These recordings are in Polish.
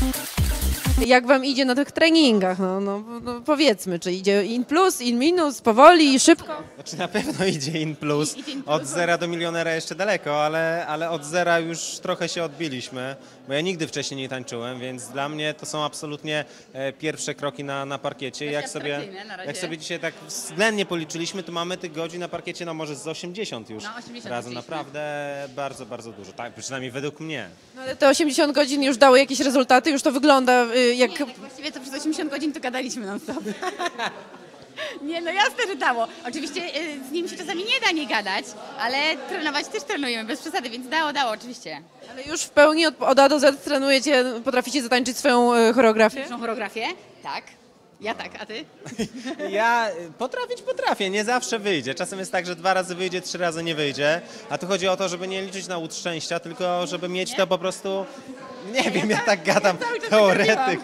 Thank you. Jak wam idzie na tych treningach? No, no, no powiedzmy, czy idzie in plus, in minus, powoli, szybko? Znaczy na pewno idzie in plus. Idzie in plus. Od zera do milionera jeszcze daleko, ale, ale od zera już trochę się odbiliśmy, bo ja nigdy wcześniej nie tańczyłem, więc dla mnie to są absolutnie e, pierwsze kroki na, na parkiecie. Jak sobie, jak sobie dzisiaj tak względnie policzyliśmy, to mamy tych godzin na parkiecie no może z 80 już No, 80 razem. Naprawdę bardzo, bardzo dużo. Tak, przynajmniej według mnie. No, ale te 80 godzin już dały jakieś rezultaty, już to wygląda y, jak... Nie, tak właściwie to przez 80 godzin to gadaliśmy non stop. Nie, no jasne, że dało. Oczywiście y, z nim się czasami nie da nie gadać, ale trenować też trenujemy bez przesady, więc dało, dało, oczywiście. Ale już w pełni od, od A do Z trenujecie, potraficie zatańczyć swoją y, choreografię? Pierwszą choreografię? Tak. Ja tak, a ty? Ja y, potrafić potrafię, nie zawsze wyjdzie. Czasem jest tak, że dwa razy wyjdzie, trzy razy nie wyjdzie. A tu chodzi o to, żeby nie liczyć na łód szczęścia, tylko żeby mieć to po prostu. Nie wiem, ja tak gadam, czas tak teoretyk.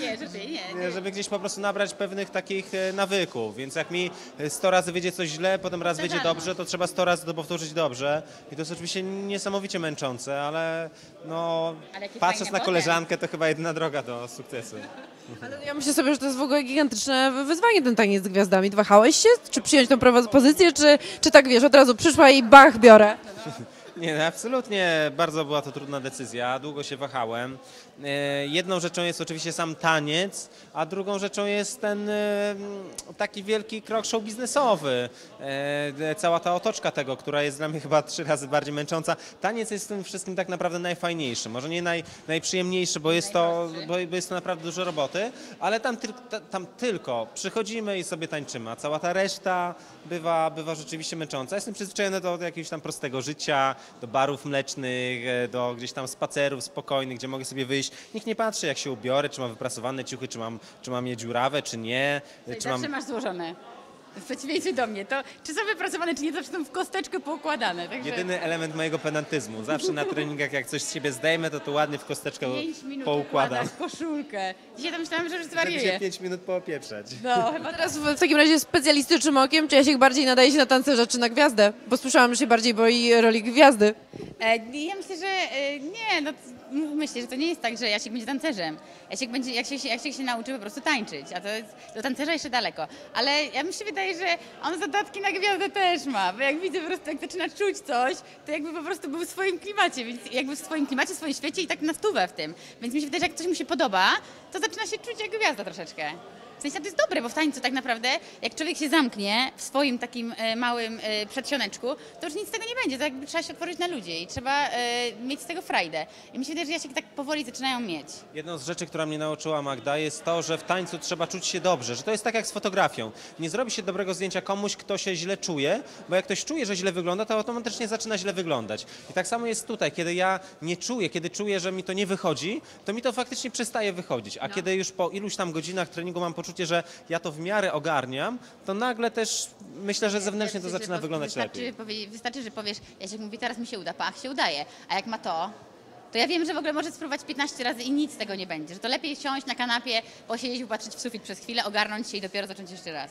Nie, że nie, nie. Żeby gdzieś po prostu nabrać pewnych takich e, nawyków. Więc jak mi e, 100 razy wyjdzie coś źle, potem raz wyjdzie dobrze, to trzeba 100 razy to powtórzyć dobrze. I to jest oczywiście niesamowicie męczące, ale no, Ale patrząc na potem. koleżankę, to chyba jedyna droga do sukcesu. Ale ja myślę sobie, że to jest w ogóle gigantyczne wyzwanie ten taniec z gwiazdami. Wahałeś się? Czy przyjąć tą pozycję, czy, czy tak wiesz, od razu przyszła i bach, biorę? Nie, no absolutnie bardzo była to trudna decyzja, długo się wahałem. E, Jedną rzeczą jest oczywiście sam taniec, a drugą rzeczą jest ten e, taki wielki krok show biznesowy. E, Cała ta otoczka tego, która jest dla mnie chyba trzy razy bardziej męcząca. Taniec jest w tym wszystkim tak naprawdę najfajniejszy, może nie naj, najprzyjemniejszy, bo jest, to, bo jest to naprawdę dużo roboty, ale tam, tyl, tam tylko przychodzimy i sobie tańczymy, a cała ta reszta bywa, bywa rzeczywiście męcząca. Jestem przyzwyczajony do jakiegoś tam prostego życia, do barów mlecznych, e, do gdzieś tam spacerów spokojnych, gdzie mogę sobie wyjść. Nikt nie patrzy, jak się ubiorę, czy mam wyprasowane ciuchy, czy mam, czy mam je dziurawe, czy nie. e, Czy mam... Masz złożone. W przeciwieństwie do mnie. To czy są wypracowane, czy nie, zawsze są w kosteczkę poukładane. Także Jedyny element mojego pedantyzmu. Zawsze na treningach, jak coś z siebie zdejmę, to to ładnie w kosteczkę 5 minut poukładam. koszulkę. Dzisiaj to myślałam, że już zwariuję. 5 minut poopieprzać. No, chyba teraz w, w takim razie specjalistycznym okiem, czy ja się bardziej nadaje się na tancerza, czy na gwiazdę? Bo słyszałam, że się bardziej boi roli gwiazdy. E, Ja myślę, że e, nie, no myślę, że to nie jest tak, że Jasiek będzie tancerzem. Jasiek będzie, jak się, jak się nauczy po prostu tańczyć, a to jest, do tancerza jeszcze daleko. Ale ja mi się wydaje, że on zadatki na gwiazdę też ma, bo jak widzę po prostu, jak zaczyna czuć coś, to jakby po prostu był w swoim klimacie, więc jakby w swoim klimacie, w swoim świecie i tak na stówę w tym. Więc mi się wydaje, że jak coś mu się podoba, to zaczyna się czuć jak gwiazda troszeczkę. W sensie to jest dobre, bo w tańcu tak naprawdę, jak człowiek się zamknie w swoim takim e, małym e, przedsioneczku, to już nic z tego nie będzie. To jakby trzeba się otworzyć na ludzi i trzeba e, mieć z tego frajdę. I mi się wydaje, że ja się tak powoli zaczynają mieć. Jedną z rzeczy, która mnie nauczyła Magda, jest to, że w tańcu trzeba czuć się dobrze, że to jest tak jak z fotografią. Nie zrobi się dobrego zdjęcia komuś, kto się źle czuje, bo jak ktoś czuje, że źle wygląda, to automatycznie zaczyna źle wyglądać. I tak samo jest tutaj, kiedy ja nie czuję, kiedy czuję, że mi to nie wychodzi, to mi to faktycznie przestaje wychodzić. A kiedy już po iluś tam godzinach treningu mam poczucie, że ja to w miarę ogarniam, to nagle też myślę, że zewnętrznie to zaczyna wyglądać wystarczy, lepiej. Powie, wystarczy, że powiesz, Jasiek mówi, teraz mi się uda, pach, się udaje. A jak ma to, to ja wiem, że w ogóle może spróbować 15 razy i nic z tego nie będzie. Że to lepiej siąść na kanapie, posiedzieć, popatrzeć w sufit przez chwilę, ogarnąć się i dopiero zacząć jeszcze raz.